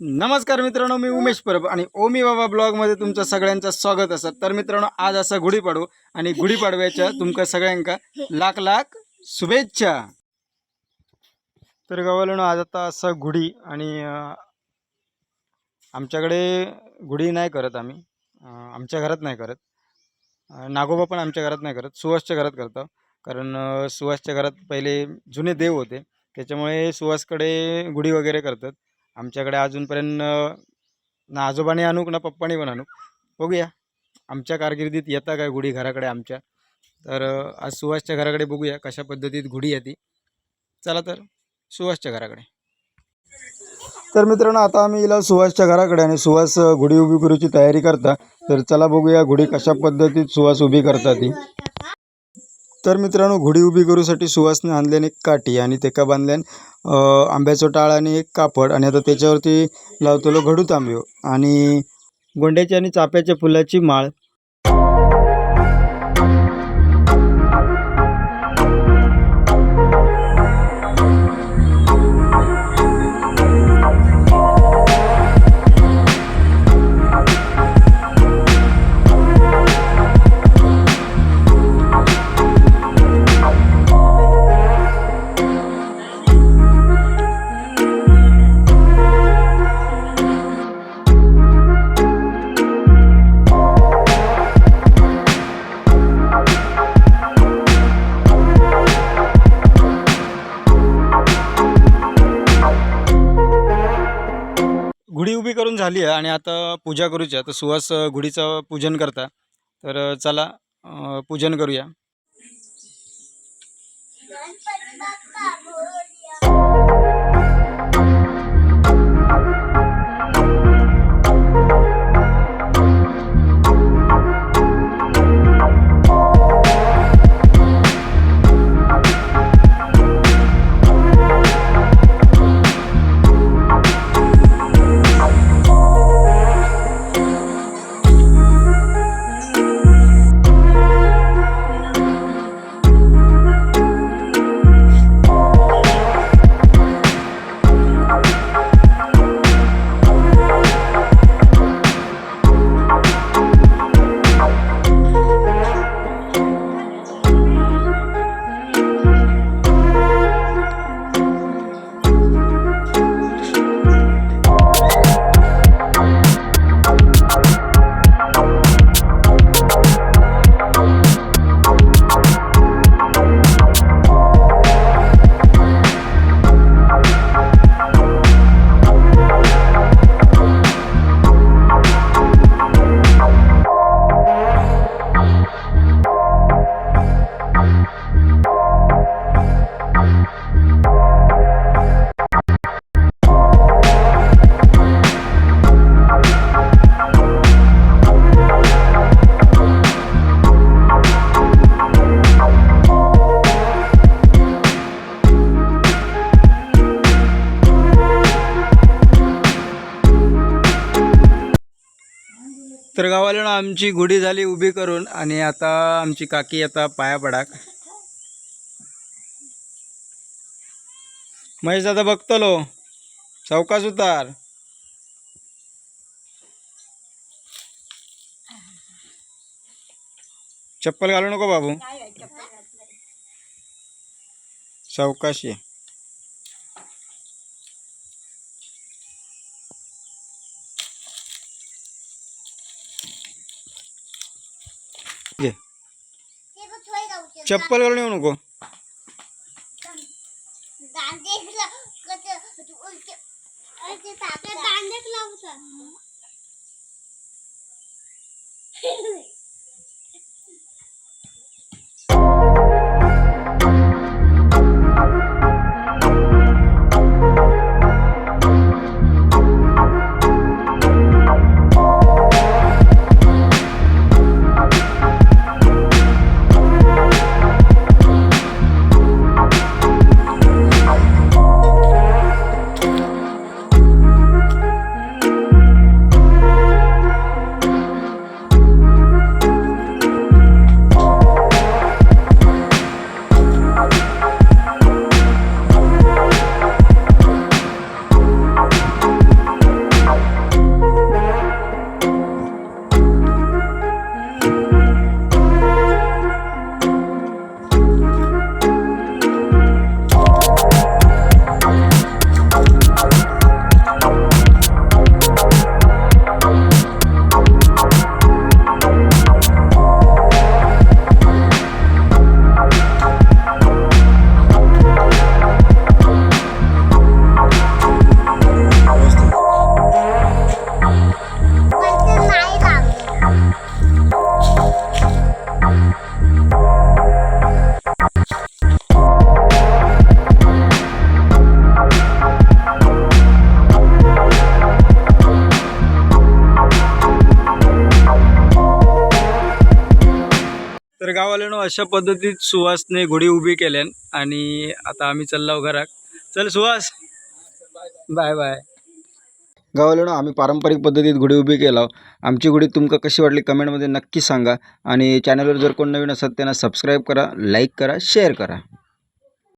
नमस्कार मित्रांनो मी उमेश परब आणि ओमी बाबा ब्लॉगमध्ये तुमचं सगळ्यांचं स्वागत असत तर मित्रांनो आज असा गुढीपाडू आणि गुढीपाडव्याच्या तुमका सगळ्यांका लाख लाख शुभेच्छा. तर गावाला आज आता असा गुढी आणि आमच्याकडे गुढी नाही करत आम्ही. आमच्या घरात नाही करत. नागोबा पण आमच्या घरात नाही करत. सुहासच्या घरात करतो. कारण सुहासच्या घरात पहिले जुने देव होते. त्याच्यामुळे सुहासकडे गुढी वगैरे करतात. आमच्याकडे अजूनपर्यंत ना आजोबाने आणूक ना पप्पाने पण आणूक. बघूया. आमच्या कारकिर्दीत येता काय गुढी घराकडे आमच्या? तर आज सुहासच्या घराकडे बघूया कशा पद्धतीत गुढी येते. चला तर सुहासच्या घराकडे. तर मित्रांनो आता आम्ही इला सुहासच्या घराकडे आणि सुहास घोडी गुढी उभी करूची तयारी करता. तर चला बघूया गुढी कशा पद्धतीत सुहास उभी करता ती. तर मित्रांनो घोडी उभी करूसाठी सुवासने आणल्याने एक काठी आणि तेका बांधल्यान आंब्याचं टाळ आणि एक कापड आणि आता त्याच्यावरती लावतलो घडू तांब्यो आणि गोंड्याची आणि चाफ्याच्या फुलाची माळ गुढी उभी करून झाली आहे आणि आता पूजा करूच्या तर सुहास अ, गुढीचं पूजन करता तर चला पूजन करूया. तर गावाला आमची गुढी झाली उभी करून आणि आता आमची काकी आता पाया पडाक. महेश दादा बघतलो. चौकास उतार. चप्पल घालू नको बाबू. चौकाशी. चप्पल घालून येऊ नको. गावाल्यानं अशा पद्धतीत सुहासने गुढी उभी केल्यान आणि आता आम्ही चाललो घरात. चल सुहास. Bye bye. गावाल्यानं आम्ही पारंपरिक पद्धतीत गुढी उभी केला. आमची गुढी तुमका कशी वाटली कमेंटमध्ये नक्की सांगा. आणि चॅनलवर जर कोण नवीन असत त्यांना सबस्क्राईब करा लाईक करा शेअर करा.